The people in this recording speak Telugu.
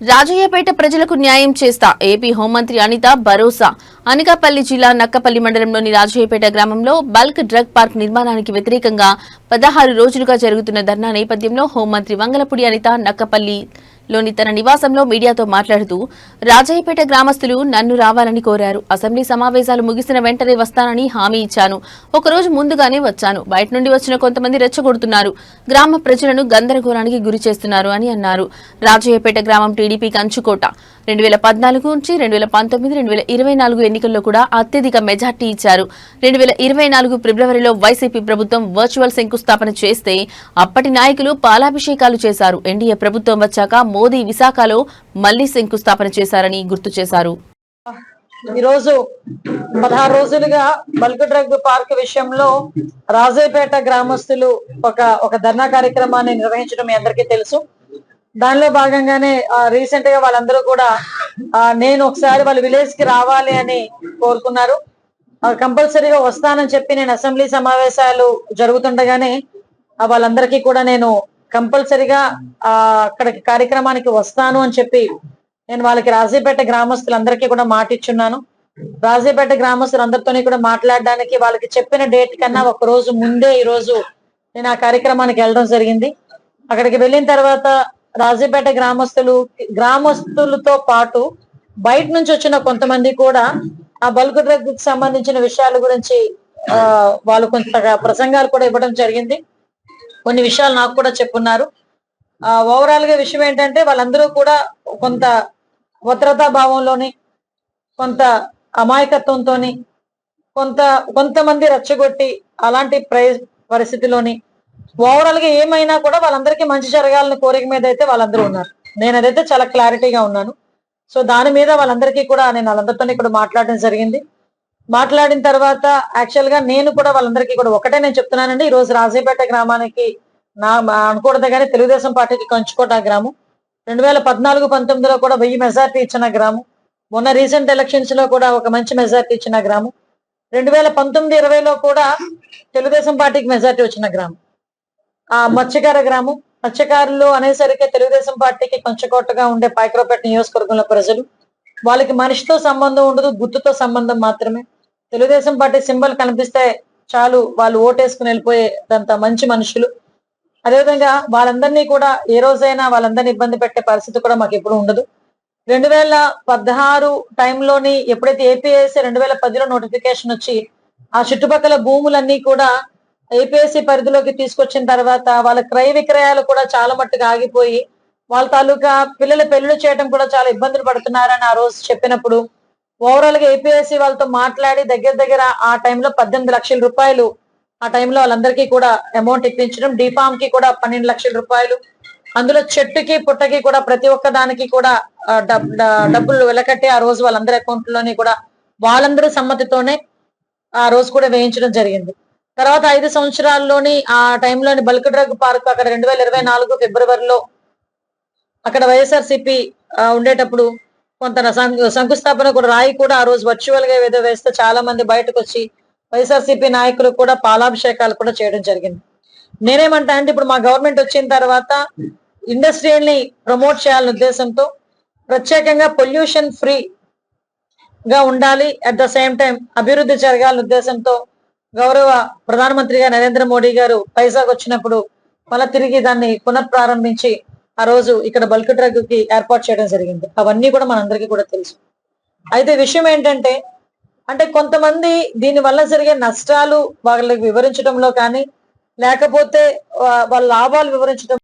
రాజయ్యపేట ప్రజలకు న్యాయం చేస్తా ఏపీ హోంమంత్రి అనిత భరోసా. అనకాపల్లి జిల్లా నక్కపల్లి మండలంలోని రాజయ్యపేట గ్రామంలో బల్క్ డ్రగ్ పార్క్ నిర్మాణానికి వ్యతిరేకంగా పదహారు రోజులుగా జరుగుతున్న ధర్నా నేపథ్యంలో హోంమంత్రి వంగలపూడి అనిత నక్కపల్లి లోని తన నివాసంలో మీడియాతో మాట్లాడుతూ రాజయ్యపేట గ్రామస్తులు నన్ను రావాలని కోరారు. అసెంబ్లీ సమావేశాలు ముగిసిన వెంటనే వస్తానని హామీ ఇచ్చాను. ఒకరోజు ముందుగానే వచ్చాను. బయట నుండి వచ్చిన కొంతమంది రెచ్చగొడుతున్నారు. గ్రామ ప్రజలను గందరగోళానికి గురి చేస్తున్నారు అని అన్నారు. రాజయ్యపేట గ్రామం టీడీపీ కంచుకోట. రెండు వేల పద్నాలుగు నుంచి రెండు వేల పంతొమ్మిది రెండు వేల ఇరవై నాలుగు ఎన్నికల్లో కూడా అత్యధిక మెజార్టీ ఇచ్చారు. రెండు వేల ఇరవై నాలుగు ఫిబ్రవరిలో వైసీపీ ప్రభుత్వం వర్చువల్ శంకుస్థాపన చేస్తే అప్పటి నాయకులు పాలాభిషేకాలు చేశారు. ఎన్డీఏ ప్రభుత్వం వచ్చాక మోదీ విశాఖలో మళ్ళీ శంకుస్థాపన చేశారని గుర్తు చేశారు. ఈరోజు పదహారు రోజులుగా బల్క్ డ్రగ్ పార్క్ విషయంలో రాజేపేట గ్రామస్తులు ఒక ఒక ధర్నా కార్యక్రమాన్ని నిర్వహించడం మీ అందరికీ తెలుసు. దానిలో భాగంగానే రీసెంట్గా వాళ్ళందరూ కూడా ఆ, నేను ఒకసారి వాళ్ళ విలేజ్కి రావాలి అని కోరుకున్నారు. కంపల్సరీగా వస్తానని చెప్పి నేను అసెంబ్లీ సమావేశాలు జరుగుతుండగానే వాళ్ళందరికీ కూడా నేను కంపల్సరీగా ఆ అక్కడికి కార్యక్రమానికి వస్తాను అని చెప్పి నేను వాళ్ళకి రాజీపేట గ్రామస్తులందరికీ కూడా మాట ఇచ్చున్నాను. రాజీపేట గ్రామస్తులందరితోనే కూడా మాట్లాడడానికి వాళ్ళకి చెప్పిన డేట్ కన్నా ఒక రోజు ముందే ఈ రోజు నేను ఆ కార్యక్రమానికి వెళ్ళడం జరిగింది. అక్కడికి వెళ్ళిన తర్వాత రాజీపేట గ్రామస్తులు గ్రామస్తులతో పాటు బయట నుంచి వచ్చిన కొంతమంది కూడా ఆ బల్క్ డ్రగ్కి సంబంధించిన విషయాల గురించి ఆ వాళ్ళు కొంత ప్రసంగాలు కూడా ఇవ్వడం జరిగింది. కొన్ని విషయాలు నాకు కూడా చెప్పున్నారు. ఆ ఓవరాల్గా విషయం ఏంటంటే వాళ్ళందరూ కూడా కొంత భద్రతా భావంలోని కొంత అమాయకత్వంతోని కొంత కొంతమంది రెచ్చగొట్టి అలాంటి ప్రై పరిస్థితిలోని ఓవరాల్గా ఏమైనా కూడా వాళ్ళందరికీ మంచి జరగాలని కోరిక మీద అయితే వాళ్ళందరూ ఉన్నారు. నేను అదైతే చాలా క్లారిటీగా ఉన్నాను. సో దాని మీద వాళ్ళందరికీ కూడా నేను వాళ్ళందరితోనే ఇక్కడ మాట్లాడడం జరిగింది. మాట్లాడిన తర్వాత యాక్చువల్గా నేను కూడా వాళ్ళందరికీ కూడా ఒకటే నేను చెప్తున్నానండి. ఈ రోజు రాజీపేట గ్రామానికి నా అనుకూడదు కానీ తెలుగుదేశం పార్టీకి కంచుకోట గ్రామం. రెండు వేల పద్నాలుగు పంతొమ్మిదిలో కూడా వెయ్యి మెజార్టీ ఇచ్చిన గ్రామం. మొన్న రీసెంట్ ఎలక్షన్స్లో కూడా ఒక మంచి మెజార్టీ ఇచ్చిన గ్రామం. రెండు వేల పంతొమ్మిది ఇరవైలో కూడా తెలుగుదేశం పార్టీకి మెజార్టీ వచ్చిన గ్రామం. ఆ మత్స్యకార గ్రామం. మత్స్యకారులు అనేసరికి తెలుగుదేశం పార్టీకి కొంచెకోటగా ఉండే పాయకరావుపేట నియోజకవర్గంలో ప్రజలు. వాళ్ళకి మనిషితో సంబంధం ఉండదు గుర్తుతో సంబంధం మాత్రమే. తెలుగుదేశం పార్టీ సింబల్ కనిపిస్తే చాలు వాళ్ళు ఓటేసుకుని వెళ్ళిపోయేదంత మంచి మనుషులు. అదేవిధంగా వాళ్ళందరినీ కూడా ఏ రోజైనా వాళ్ళందరినీ ఇబ్బంది పెట్టే పరిస్థితి కూడా మాకు ఎప్పుడు ఉండదు. రెండు వేల పదహారు టైంలోని ఎప్పుడైతే ఏపీఎస్సీ రెండు వేల పదిలో నోటిఫికేషన్ వచ్చి ఆ చుట్టుపక్కల భూములన్నీ కూడా ఏపీఎస్సీ పరిధిలోకి తీసుకొచ్చిన తర్వాత వాళ్ళ క్రయ విక్రయాలు కూడా చాలా మట్టుకు ఆగిపోయి వాళ్ళ తాలూకా పిల్లల పెళ్ళిళ్ళు చేయడం కూడా చాలా ఇబ్బందులు పడుతున్నారని ఆ రోజు చెప్పినప్పుడు ఓవరాల్గా ఏపీఎస్సీ వాళ్ళతో మాట్లాడి దగ్గర దగ్గర ఆ టైంలో పద్దెనిమిది లక్షల రూపాయలు ఆ టైంలో వాళ్ళందరికీ కూడా అమౌంట్ ఇప్పించడం డిఫామ్కి కూడా పన్నెండు లక్షల రూపాయలు అందులో చెట్టుకి పుట్టకి కూడా ప్రతి ఒక్క దానికి కూడా డబ్బులు వెలకట్టి ఆ రోజు వాళ్ళందరి అకౌంట్లోని కూడా వాళ్ళందరూ సమ్మతితోనే ఆ రోజు కూడా వేయించడం జరిగింది. తర్వాత ఐదు సంవత్సరాల్లోని ఆ టైంలోని బల్క్ డ్రగ్ పార్క్ అక్కడ రెండు వేల ఇరవై నాలుగు ఫిబ్రవరిలో అక్కడ వైఎస్ఆర్సిపి ఉండేటప్పుడు కొంత శంకుస్థాపన కూడా రాయి కూడా ఆ రోజు వర్చువల్గా ఏదో వేస్తే చాలా మంది బయటకు వచ్చి వైఎస్ఆర్సిపి నాయకులు కూడా పాలాభిషేకాలు కూడా చేయడం జరిగింది. నేనేమంటా అంటే ఇప్పుడు మా గవర్నమెంట్ వచ్చిన తర్వాత ఇండస్ట్రియల్ని ప్రమోట్ చేయాలనే ఉద్దేశంతో ప్రత్యేకంగా పొల్యూషన్ ఫ్రీ గా ఉండాలి అట్ ద సేమ్ టైం అభివృద్ధి జరగాలనే ఉద్దేశంతో గౌరవ ప్రధానమంత్రిగా నరేంద్ర మోడీ గారు పైజాగ్ వచ్చినప్పుడు మళ్ళా తిరిగి దాన్ని పునఃప్రారంభించి ఆ రోజు ఇక్కడ బల్క్ ట్రక్కి ఏర్పాటు చేయడం జరిగింది. అవన్నీ కూడా మనందరికీ కూడా తెలుసు. అయితే విషయం ఏంటంటే అంటే కొంతమంది దీని వల్ల జరిగే నష్టాలు వాళ్ళకి వివరించడంలో కానీ లేకపోతే వాళ్ళ లాభాలు వివరించడం